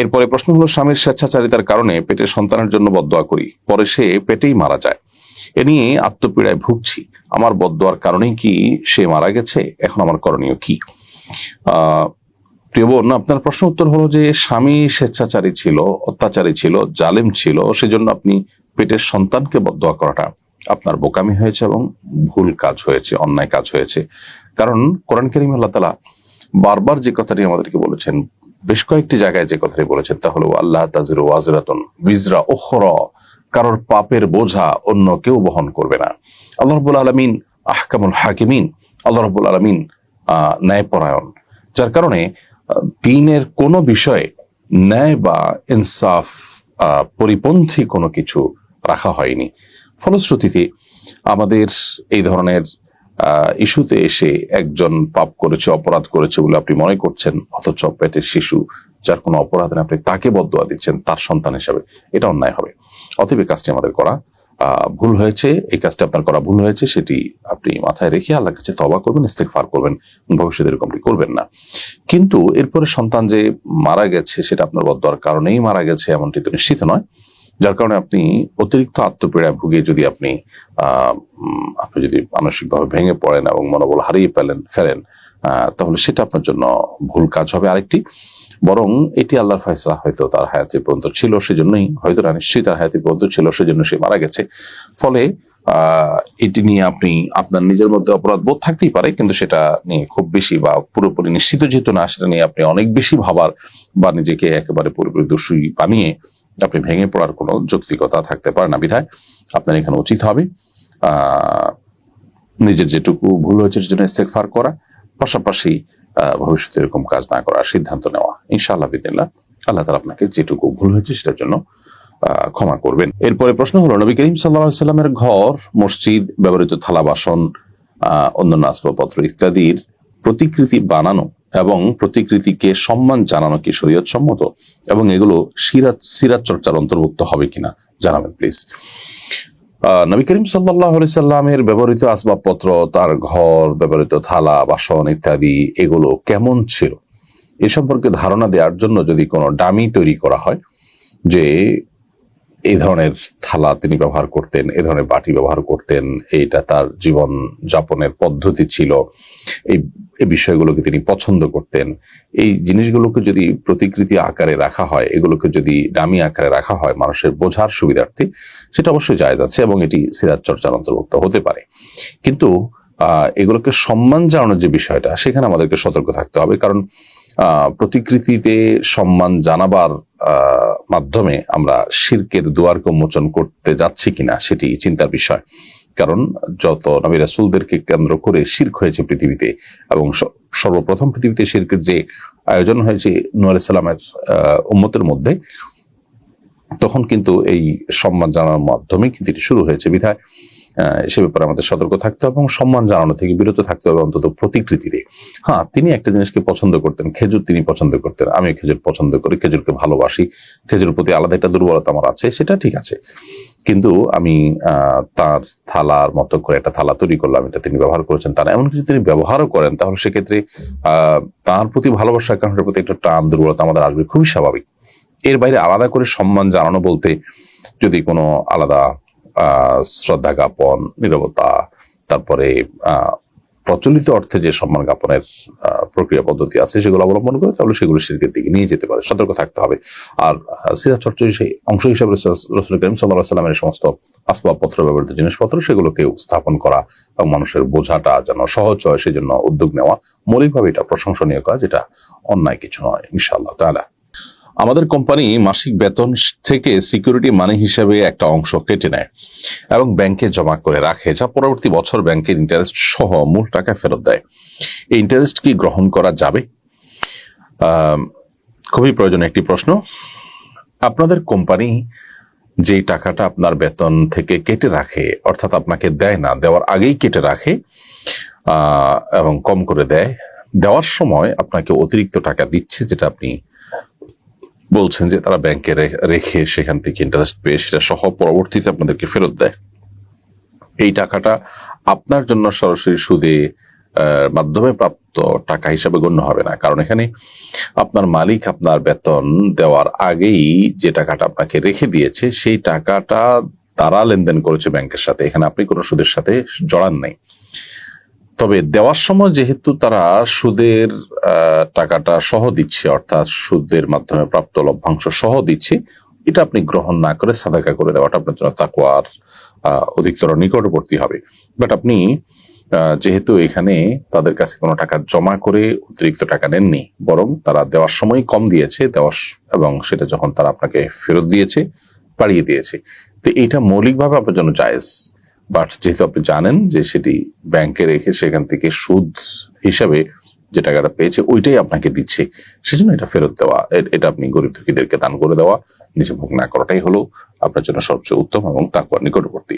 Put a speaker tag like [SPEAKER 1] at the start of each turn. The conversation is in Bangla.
[SPEAKER 1] এরপরে প্রশ্ন হলো স্বামীর স্বেচ্ছাচারিতার কারণে পেটের সন্তানের জন্য বদোয়া করি। পরে সে পেটেই মারা যায়। এ নিয়ে আত্মপীড়ায় ভুগছি। আমার বদোয়ার কারণেই কি সে মারা গেছে? এখন আমার করণীয় কি? প্রিয় বোন, আপনার প্রশ্ন উত্তর হলো যে স্বামী স্বেচ্ছাচারী ছিল, অত্যাচারী ছিল, জালেম ছিল, সেজন্য আপনি পেটের সন্তানকে বদোয়া করাটা আপনার বোকামি হয়েছে এবং ভুল কাজ হয়েছে, অন্যায় কাজ হয়েছে। কারণ কোরআন করিম আল্লাহ তালা বারবার যে কথাটি আমাদেরকে বলেছেন বেশ কয়েকটি জায়গায় যে কথাটি বলেছেন তা হলো, আল্লাহ তাজির ওয়াজরাতন বিজরা ওখর কারোর পাপের বোঝা অন্য কেউ বহন করবে না। আল্লাহ রবুল আলমিন, আহকামুল হাকিমিন, আল্লাহ রবুল আলমিন ন্যায়পরায়ণ। যার কারণে দিনের কোনো বিষয়ে ন্যায় বা ইনসাফ পরিপন্থী কোনো কিছু রাখা হয়নি। ফলশ্রুতিতে আমাদের এই ধরনের ইস্যুতে এসে একজন পাপ করেছে, অপরাধ করেছে বলে আপনি মনে করছেন, অথচ পেটের শিশু যার কোনো অপরাধ নেই আপনি তাকে বদয়া দিচ্ছেন, তার সন্তান হিসাবে এটা অন্যায় হবে। অতএব এই কাজটি আমাদের করা ভুল হয়েছে, এই কাজটি আপনার করা ভুল হয়েছে, সেটি আপনি মাথায় রেখে আল্লাহ কাছে তবা করবেন ইস্তেকফার করবেন, ভবিষ্যতে এরকমটি করবেন না। কিন্তু এরপরে সন্তান যে মারা গেছে, সেটা আপনার বদয়ার কারণেই মারা গেছে, এমনটি তো নিশ্চিত নয়। যার কারণে আপনি অতিরিক্ত আত্মপীড়ায় ভুগে যদি আপনি আপনি যদি মানসিকভাবে ভেঙে পড়েন এবং মনোবল হারিয়ে ফেলেন ফেলেন তাহলে সেটা আপনার জন্য ভুল কাজ হবে আরেকটি। বরং এটি আল্লাহর ফয়সলা, হয়তো তার হায়াতি পর্যন্ত ছিল সেজন্যই, হয়তো না নিশ্চয়ই তার হায়াতি পর্যন্ত ছিল সেজন্য সে মারা গেছে। ফলে এটি নিয়ে আপনি, আপনার নিজের মধ্যে অপরাধ বোধ থাকতেই পারে, কিন্তু সেটা নিয়ে খুব বেশি বা পুরোপুরি নিশ্চিত যেহেতু না, সেটা নিয়ে আপনি অনেক বেশি ভাবার বা নিজেকে একেবারে পুরোপুরি দোষী বানিয়ে আপনি ভেঙে পড়ার কোনো যৌক্তিকতা থাকতে পারে না। বিধায় আপনার এখানে উচিত হবে নিজের যেটুকু ভুল হয়েছে সেজন্য ইস্তেকফার করা, পাশাপাশি ভবিষ্যতে এরকম কাজ না করার সিদ্ধান্ত নেওয়া। ইনশাআল্লাহ বিদিল্লাহ আল্লাহ তালা আপনাকে যেটুকু ভুল হয়েছে সেটার জন্য ক্ষমা করবেন। এরপরে প্রশ্ন হলো, নবী করিম সাল্লা সাল্লামের ঘর, মসজিদ, ব্যবহৃত থালা বাসন অন্যান্য আসবাবপত্র ইত্যাদির প্রতিকৃতি বানানো এবং প্রতিকৃতিকে সম্মান জানানো কি শরীয়ত সম্মত এবং এগুলো সিরাত সিরাত চর্চার অন্তর্ভুক্ত হবে কিনা? জানাবেন প্লিজ নবী করিম সাল্লাহ সাল্লামের ব্যবহৃত আসবাবপত্র, তার ঘর, ব্যবহৃত থালা, বাসন ইত্যাদি, এগুলো কেমন ছিল? এ সম্পর্কে ধারণা দেওয়ার জন্য যদি কোনো ডামি তৈরি করা হয়, যে এই ধরনের থালা তিনি ব্যবহার করতেন, এই ধরনের বাটি ব্যবহার করতেন, এইটা তার জীবন যাপনের পদ্ধতি ছিল। এই এই বিষয়গুলোকে তিনি পছন্দ করতেন। এই জিনিসগুলোকে যদি প্রতিকৃতি আকারে রাখা হয়, এগুলোকে যদি দামি আকারে রাখা হয় মানুষের বোঝার সুবিধার্থে, সেটা অবশ্যই জায়জ আছে এবং এটি সিরাজ চর্চার অন্তর্ভুক্ত হতে পারে। কিন্তু এগুলোকে সম্মান জানানোর যে বিষয়টা, সেখানে আমাদেরকে সতর্ক থাকতে হবে। কারণ প্রতিকৃতিতে সম্মান জানাবার মাধ্যমে আমরা শির্কের দুয়ারকে উন্মোচন করতে যাচ্ছি কিনা, সেটি চিন্তার বিষয়। কারণ, যত নবী রাসূলদেরকে কেন্দ্র করে শির্ক হয়েছে পৃথিবীতে এবং সর্বপ্রথম পৃথিবীতে শির্কের যে আয়োজন হয়েছে নূর সালামের উম্মতের মধ্যে তখন কিন্তু এই সম্মান জানানোর মাধ্যমে কিন্তু এটি শুরু হয়েছে। বিধায় সে ব্যাপারে আমাদের সতর্ক থাকতে হবে এবং সম্মান জানানো থেকে বিরত থাকতে হবে অন্তত প্রতিকৃতিতে হ্যাঁ তিনি একটা জিনিসকে পছন্দ করতেন, খেজুর তিনি পছন্দ করতেন। আমি খেজুর পছন্দ করি, খেজুরকে ভালোবাসি। খেজুর প্রতি আলাদা একটা দুর্বলতা আমার আছে, সেটা ঠিক আছে। কিন্তু আমি তার থালার মতো করে একটা থালা তৈরি করলাম, এটা তিনি ব্যবহার করেছেন, তারা এমন কিছু তিনি ব্যবহারও করেন, তাহলে সেক্ষেত্রে তার প্রতি ভালোবাসার কারণের প্রতি একটা টান, দুর্বলতা আমাদের আসবে, খুবই স্বাভাবিক। এর বাইরে আলাদা করে সম্মান জানানো বলতে যদি কোনো আলাদা শ্রদ্ধা জ্ঞাপন নিরবতা তারপরে প্রচলিত অর্থে যে সম্মান জ্ঞাপনের প্রক্রিয়া পদ্ধতি আছে সেগুলো অবলম্বন করে তাহলে সেগুলো শিল্পের দিকে নিয়ে যেতে পারে। সতর্ক থাকতে হবে। আর আহ, সিরাজ চর্চার সেই অংশ হিসাবে রসুল- করিম সাল্লাহ সাল্লামের সমস্ত আসবাবপত্র ব্যবহৃত জিনিসপত্র সেগুলোকে স্থাপন করা এবং মানুষের বোঝাটা যেন সহজ হয় সেজন্য উদ্যোগ নেওয়া মৌলিকভাবে এটা প্রশংসনীয় কাজ এটা অন্যায় কিছু নয় ইনশাআল্লাহ তাআলা। আমাদের কোম্পানি মাসিক বেতন থেকে সিকিউরিটি মানি হিসেবে একটা অংশ কেটে নেয় এবং ব্যাংকে জমা করে রাখে, যা পরবর্তী বছর ব্যাংকের ইন্টারেস্ট সহ মূল টাকা ফেরত দেয়। এই ইন্টারেস্ট কি গ্রহণ করা যাবে? খুবই প্রয়োজনীয় একটি প্রশ্ন। আপনাদের কোম্পানি যেই টাকাটা আপনার বেতন থেকে কেটে রাখে, অর্থাৎ আপনাকে দেয় না, দেওয়ার আগেই কেটে রাখে এবং কম করে দেয়, দেওয়ার সময় আপনাকে অতিরিক্ত টাকা দিচ্ছে, যেটা আপনি বলছেন যে তারা ব্যাংকে রেখে সেখান থেকে ইন্টারেস্ট পেয়ে সেটা সহ পরবর্তীতে আপনাদেরকে ফেরত দেয়। এই টাকাটা আপনার জন্য সরাসরি সুদে মাধ্যমে প্রাপ্ত টাকা হিসাবে গণ্য হবে না। কারণ এখানে আপনার মালিক আপনার বেতন দেওয়ার আগেই যে টাকাটা আপনাকে রেখে দিয়েছে, সেই টাকাটা তারা লেনদেন করেছে ব্যাংকের সাথে। এখানে আপনি কোনো সুদের সাথে জড়ান নাই। তবে দেওয়ার সময় যেহেতু তারা সুদের টাকাটা সহ দিচ্ছে, অর্থাৎ সুদের মাধ্যমে প্রাপ্ত লভ্যাংশ সহ দিচ্ছে, এটা আপনি গ্রহণ না করে সাদাকা করে দেওয়াটা আপনার জন্য তাকুয়ার অধিকতর নিকটবর্তী হবে। বাট আপনি যেহেতু এখানে তাদের কাছে কোনো টাকা জমা করে অতিরিক্ত টাকা নেননি, বরং তারা দেওয়ার সময় কম দিয়েছে, দেওয়ার এবং সেটা যখন তারা আপনাকে ফেরত দিয়েছে, বাড়িয়ে দিয়েছে। তো এটা মৌলিকভাবে আপনার জন্য জায়েজ। বাট যেহেতু আপনি জানেন যে সেটি ব্যাংকে রেখে সেখান থেকে সুদ হিসাবে যে টাকাটা পেয়েছে, ওইটাই আপনাকে দিচ্ছে। সেজন্য এটা ফেরত দেওয়া এটা আপনি গরিব দুঃখীদেরকে দান করে দেওয়া নিজে ভোগ না করাটাই হলো আপনার জন্য সবচেয়ে উত্তম এবং তাকুয়ার নিকটবর্তী।